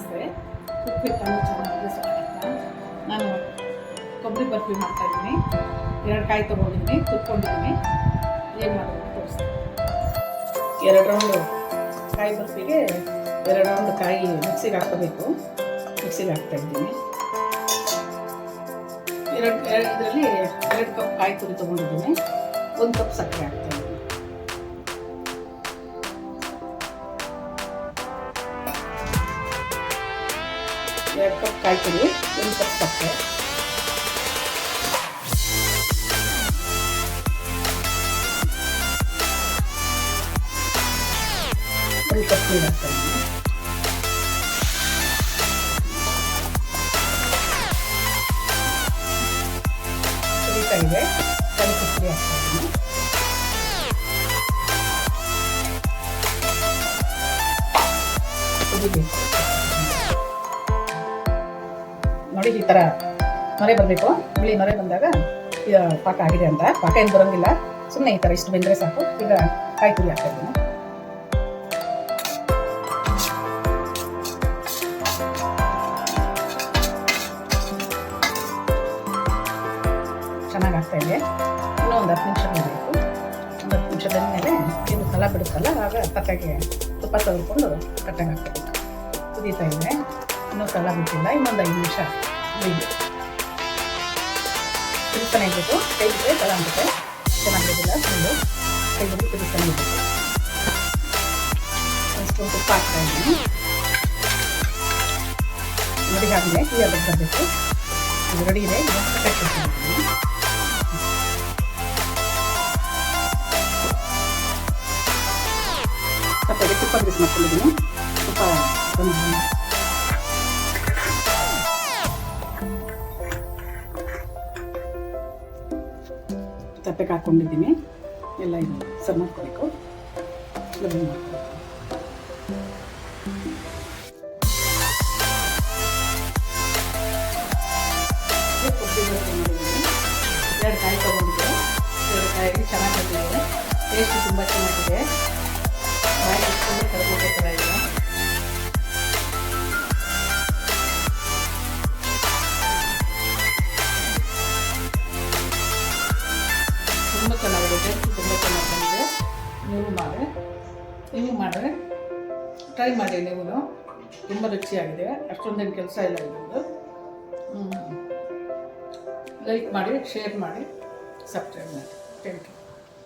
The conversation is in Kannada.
ನಮಸ್ತೆ ಉಪ್ಪಿಟ್ಟು ಚೆನ್ನಾಗಿದೆ ಸ್ವಾಗತ ನಾನು ಕೊಬ್ಬರಿ ಬರ್ಫಿ ಮಾಡ್ತಾ ಇದ್ದೀನಿ ಎರಡು ಕಾಯಿ ತೊಗೊಂಡಿದ್ದೀನಿ, ಕುತ್ಕೊಂಡಿದ್ದೀನಿ. ಏನು ಮಾಡೋದು ತೋರಿಸ್ತೀನಿ. ಎರಡು ರೌಂಡು ಕಾಯಿ ಬರ್ಫಿಗೆ ಎರಡು ರೌಂಡ್ ಕಾಯಿ ಮಿಕ್ಸಿಗೆ ಹಾಕೋಬೇಕು ಮಿಕ್ಸಿಗೆ ಹಾಕ್ತಾ ಇದ್ದೀನಿ ಎರಡು, ಇದರಲ್ಲಿ ಎರಡು ಕಪ್ ಕಾಯಿ ತುರಿ ತೊಗೊಂಡಿದ್ದೀನಿ. ಒಂದು ಕಪ್ ಸಕ್ಕರೆ ಹಾಕ್ತಾ ಎರಡು ಕಪ್ ಕಾಯಿ ತುರಿ ಒಂದು ಕಪ್ ಸಕ್ಕರೆ ಒಂದು ಕಪ್ ನೀರು ಹಾಕ್ತಾ ಇದ್ದೀನಿ ಕುದೀತಾ ಇದೆ ಕಲಿ ಕುಸ್ರಿ ಹಾಕ್ತಾ ಇದ್ದೀನಿ ಕುದಿಬೇಕು ನೋಡಿ ಈ ಥರ ನೊರೆ ಬರಬೇಕು. ಬಿಳಿ ನೊರೆ ಬಂದಾಗ ಪಾಕ ಆಗಿದೆ ಅಂತ. ಪಾಕ ಏನು ಬರೋಂಗಿಲ್ಲ. ಸುಮ್ಮನೆ ಈ ಥರ ಇಷ್ಟು ಬೆಂದರೆ ಸಾಕು. ಈಗ ಕಾಯಿ ತುರಿ ಹಾಕ್ತಾ ಇದ್ದೀನಿ. ಆಗ್ತಾ ಇದೆ. ಇನ್ನೂ ಒಂದು ಹತ್ತು ನಿಮಿಷ ಬೇಕು ಒಂದು ಹತ್ತು ನಿಮಿಷ ಮೇಲೆ ಇದು ಕಲ ಬಿಡುತ್ತಲ್ಲ, ಆಗ ಕಟ್ಟಾಗೆ ತುಪ್ಪ ತೆಗೆದುಕೊಂಡು ಕಟ್ಟಾಗಿ ಹಾಕ್ಬೇಕು. ಕುದೀತಾ ಇದೆ. ಇನ್ನೂ ಕಲ ಬಿಟ್ಟಿಲ್ಲ ಇನ್ನೊಂದು ಐದು ನಿಮಿಷ ಬೇಯಬೇಕು ತಿರುಗ್ತಾನೆ ಇರಬೇಕು ಕೈಗೆ ಕಲ ಅನ್ಸುತ್ತೆ ಚೆನ್ನಾಗಿರೋದಿಲ್ಲ ಫುಲ್ಲು ಕೈ ಬಿಟ್ಟು ತಿರುಗ್ತಾನೆ ಇರಬೇಕು ಒಂದು ಸ್ಪೂನ್ ತುಪ್ಪ ಹಾಕ್ತಾ ಇದ್ದೀನಿ ನೋಡಿ ಆದಮೇಲೆ ಟೀ ಅದಕ್ಕೆ ಬರಬೇಕು ಇದು ರೆಡಿ ಇದೆ ಇದಕ್ಕೆ ತುಪ್ಪ ಬಿಸಿ ಮಾಡ್ಕೊಂಡಿದ್ದೀನಿ ತಪ್ಪೆಗೆ ಹಾಕ್ಕೊಂಡಿದ್ದೀನಿ ಎಲ್ಲ ಇದು ಸರ್ ಮಾಡ್ಕೊಬೇಕು. ಎರಡು ಕಾಯಿ ತೊಗೊಂಡಿದ್ದೆ ಎರಡು ಕಾಯಿ ಚೆನ್ನಾಗಿ ಟೇಸ್ಟ್ ತುಂಬ ಚೆನ್ನಾಗಿದೆ. ತುಂಬ ಚೆನ್ನಾಗಿದೆ ಟೇಸ್ಟ್ ತುಂಬ ಚೆನ್ನಾಗಿ ಬಂದಿದೆ ನೀವು ಮಾಡಿ ನೀವು ಮಾಡಿ ಟ್ರೈ ಮಾಡಿ ನೀವು ತುಂಬ ರುಚಿಯಾಗಿದೆ. ಅಷ್ಟೊಂದೇನು ಕೆಲಸ ಇಲ್ಲ ಇರೋದು ಲೈಕ್ ಮಾಡಿ ಶೇರ್ ಮಾಡಿ ಸಬ್ಸ್ಕ್ರೈಬ್ ಮಾಡಿ. Thank you